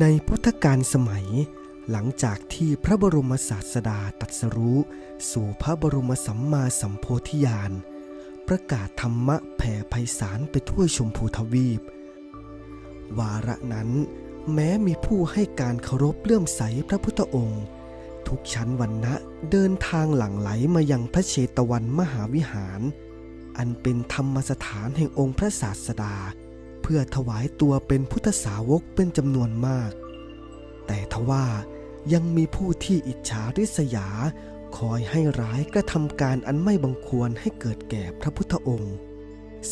ในพุทธกาลสมัย หลังจากที่พระบรมศาสดาตรัสรู้ สู่พระบรมสัมมาสัมโพธิญาณ ประกาศธรรมะแผ่ไพศาลไปทั่วชมพูทวีป วาระนั้น แม้มีผู้ให้การเคารพเลื่อมใสพระพุทธองค์ ทุกชั้นวันนะเดินทางหลั่งไหลมายังพระเชตวันมหาวิหาร อันเป็นธรรมสถานแห่งองค์พระศาสดา เพื่อถวายตัวเป็นพุทธสาวกเป็นจำนวนมาก แต่ทว่ายังมีผู้ที่อิจฉาริษยา คอยให้ร้ายกระทำการอันไม่บังควรให้เกิดแก่พระพุทธองค์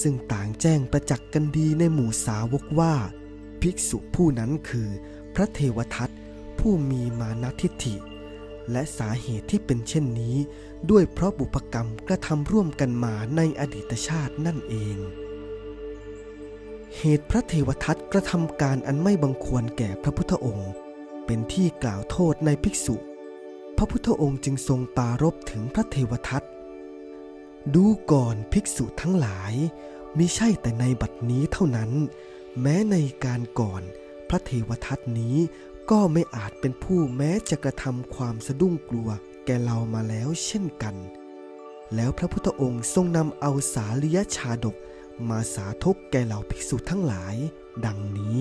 ซึ่งต่างแจ้งประจักษ์กันดีในหมู่สาวกว่า ภิกษุผู้นั้นคือพระเทวทัตผู้มีมานะทิฏฐิ และสาเหตุที่เป็นเช่นนี้ ด้วยเพราะบุพกรรมกระทำร่วมกันมาในอดีตชาตินั่นเอง เหตุพระเทวทัตกระทำการอันไม่บังควรแก่พระพุทธองค์ เป็นที่กล่าวโทษในภิกษุ พระพุทธองค์จึงทรงปรารบถึงพระเทวทัตดูก่อนภิกษุทั้งหลายมิใช่แต่ในบัดนี้เท่านั้น แม้ในการก่อนพระเทวทัตนี้ก็ไม่อาจเป็นผู้แม้จะกระทำความสะดุ้งกลัวแก่เรามาแล้วเช่นกัน แล้วพระพุทธองค์ทรงนำเอาสาลิยชาดก มาสาธกแก่เหล่าภิกษุทั้งหลาย ดังนี้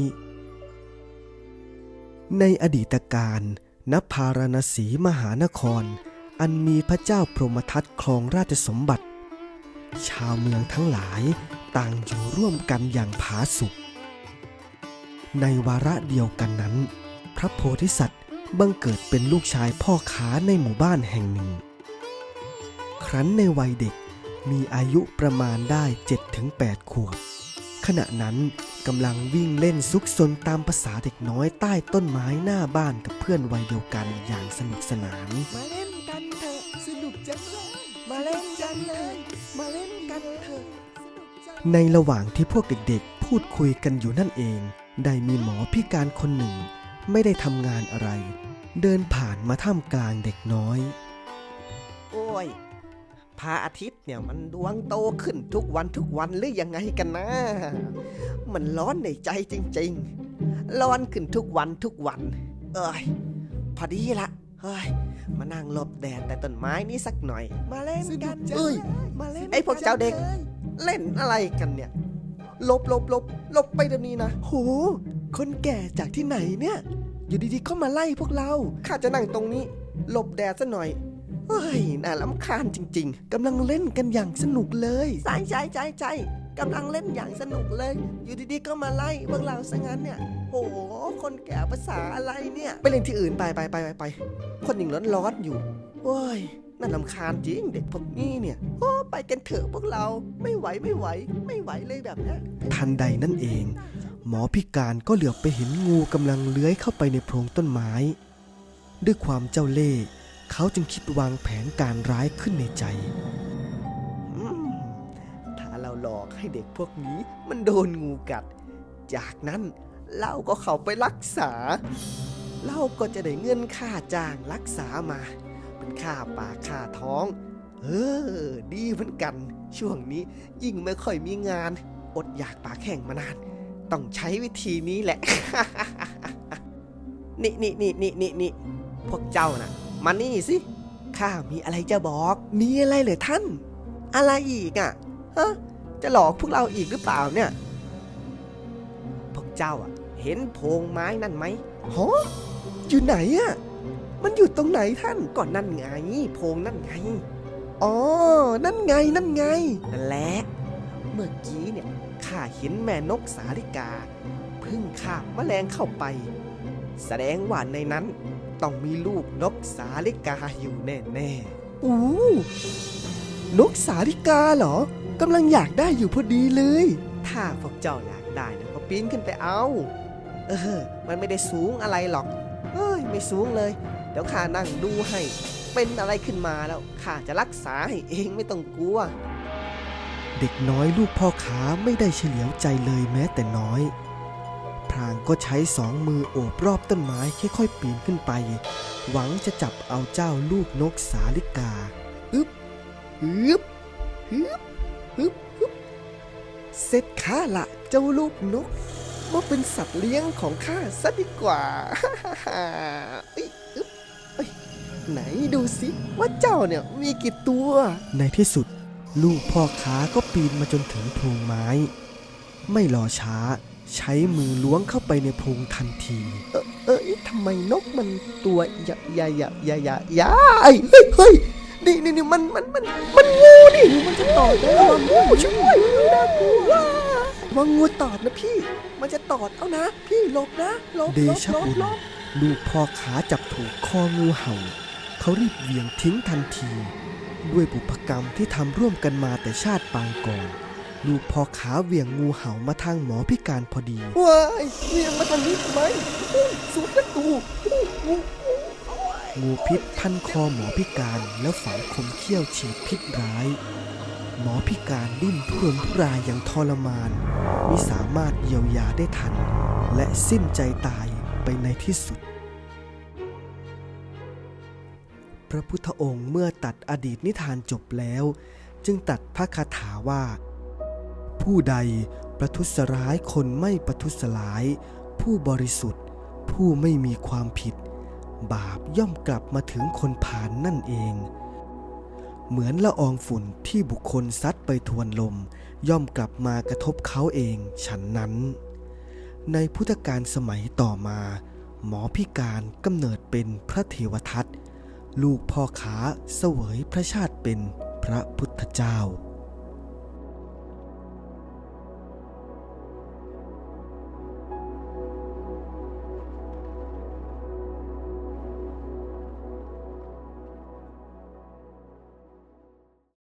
ในอดีตการณพารณสีมหานคร อันมีพระเจ้าพรหมทัตครองราชสมบัติ ชาวเมืองทั้งหลายต่างอยู่ร่วมกันอย่างผาสุกในวาระเดียวกันนั้น พระโพธิสัตว์บังเกิดเป็นลูกชายพ่อค้าในหมู่บ้านแห่งหนึ่ง ครั้นในวัยเด็ก มีอายุประมาณได้ 7-8 ขวบ ขณะนั้นกำลังวิ่งเล่นซุกซนตามภาษาเด็กน้อยใต้ต้นไม้หน้าบ้านกับเพื่อนวัยเดียวกันอย่างสนุกสนาน มาเล่นกันเถอะสนุกจังเลยมาเล่นกันเลยมาเล่นกันเถอะสนุกจังในระหว่างที่พวกเด็กๆ พูดคุยกันอยู่นั่นเอง ได้มีหมอพิการคนหนึ่ง ไม่ได้ทำงานอะไร เดินผ่านมาท่ามกลางเด็กน้อย โอ้ย พระอาทิตย์เนี่ยมันดวงโตขึ้นทุกวันทุกวันหรือยังไงกันนะ มันร้อนในใจจริงๆ ร้อนขึ้นทุกวันทุกวัน เอ้ย พอดีละเฮ้ยมานั่งหลบแดดแต่ต้นไม้นี้สักหน่อย มาเล่นกันเอ้ยมาเล่นไอ้พวกเจ้าเด็ก เล่นอะไรกันเนี่ยหลบหลบหลบหลบไปเดี๋ยวนี้นะโหคนแก่จากที่ไหนเนี่ย อยู่ดีๆก็มาไล่พวกเรา ข้าจะนั่งตรงนี้หลบแดดซะหน่อย เฮ้ยน่าลำคาญจริงกำลังเล่นกันอย่างสนุกเลยๆใช่ใช่ใช่ใช่กำลังเล่นอย่างสนุกเลย อยู่ดีๆก็มาไล่พวกเราซะงั้นเนี่ย โห คนแก่ภาษาอะไรเนี่ย ไปเล่นที่อื่นไปไปไปไปไป คนหญิงร้อนร้อนๆอยู่โอ้ยน่าลำคาญจริงเด็กพวกนี้เนี่ย โอ้ไปกันเถอะพวกเรา ไม่ไหวไม่ไหว ไม่ไหวเลยแบบเนี้ยทันใดนั่นเอง หมอพิการก็เหลือบไปเห็นงูกำลังเลื้อยเข้าไปในโพรงต้นไม้ ด้วยความเจ้าเล่ห์ เขาจึงคิดวางแผนการร้ายขึ้นในใจ ถ้าเราหลอกให้เด็กพวกนี้มันโดนงูกัด จากนั้นเราก็เข้าไปรักษา เราก็จะได้เงินค่าจ้างรักษามา เป็นค่าปากค่าท้อง เออ ดีเหมือนกัน ช่วงนี้ยิ่งไม่ค่อยมีงาน อดอยากปากแห้งมานาน ต้องใช้วิธีนี้แหละ นี่นี่นี่นี่นี่นี่พวกเจ้าน่ะ มานี่สิ ข้ามีอะไรจะบอก มีอะไรเหรอท่าน อะไรอีกอะฮะจะหลอกพวกเราอีกหรือเปล่าเนี่ย พวกเจ้าอะ เห็นโพงไม้นั่นไหมฮะอยู่ไหนอะมันอยู่ตรงไหนท่านก่อนนั่นไงโพงนั่นไง อ๋อ นั่นไงนั่นไง นั่นแหละ เมื่อกี้เนี่ยข้าเห็นแม่นกสาลิกา พึ่งคาบแมลงเข้าไป แสดงว่าในนั้น ต้องมีลูกนกสาลิกาอยู่แน่อู้นกสาลิกาเหรอกำลังอยากได้อยู่พอดีเลยๆถ้าพวกเจ้าอยากได้นะก็ปีนขึ้นไปเอา เออ มันไม่ได้สูงอะไรหรอก เอ้ย ไม่สูงเลย เดี๋ยวข้านั่งดูให้ เป็นอะไรขึ้นมาแล้วข้าจะรักษาให้เองไม่ต้องกลัว เด็กน้อยลูกพ่อขาไม่ได้เฉลียวใจเลยแม้แต่น้อยพรางก็ใช้สองมือโอบรอบต้นไม้ค่อยๆปีนขึ้นไป หวังจะจับเอาเจ้าลูกนกสาลิกาอึบฮึบฮึบฮึบฮึบเสร็จข้าละเจ้าลูกนกว่าเป็นสัตว์เลี้ยงของข้าซะดีกว่าเอ้ยอึ๊บเอ้ยไหนดูสิว่าเจ้าเนี่ยมีกี่ตัว ในที่สุด ลูกพ่อค้าก็ปีนมาจนถึงโพรงไม้ ไม่รอช้า ใช้มือล้วงเข้าไปในโพรงทันที เอ้ยทำไมนกมันตัวใหญ่ใหญ่ใหญ่ใหญ่ใหญ่ใหญ่เฮ้ยเฮ้ยเฮ้ยนี่นี่นี่มันมันมันมันงูนี่มันจะตอดได้ระวังงูช่วยน่ากลัวว่างูตอดนะพี่ มันจะตอดเอานะ พี่หลบนะหลบเดหลบชะหลบบุญหลบลูกพ่อขาจับถูกคองูเห่า เขารีบเหวี่ยงทิ้งทันที ด้วยบุพกรรมที่ทำร่วมกันมาแต่ชาติปางก่อน ลูกพ่อขาเหวี่ยงงูเห่ามาทางหมอพิการพอดี ว้ายเวียงมาทางนี้ทำไมอุ้ยสุดนะตูอุ้ยงูงูพิษพันคอหมอพิการแล้วฝังคมเขี้ยวฉีดพิษร้าย หมอพิการดิ้นทุรนทุรายอย่างทรมานมิสามารถเยียวยาได้ทัน และสิ้นใจตายไปในที่สุด พระพุทธองค์เมื่อตัดอดีตนิทานจบแล้ว จึงตัดพระคาถาว่า ผู้ใดประทุษร้ายคนไม่ประทุษร้าย ผู้บริสุทธิ์ ผู้ไม่มีความผิด บาปย่อมกลับมาถึงคนผ่านนั่นเอง เหมือนละอองฝุ่นที่บุคคลซัดไปทวนลม ย่อมกลับมากระทบเขาเองฉันนั้น ในพุทธกาลสมัยต่อมา หมอพิการกำเนิดเป็นพระเทวทัตลูกพ่อขาเสวยพระชาติเป็นพระพุทธเจ้า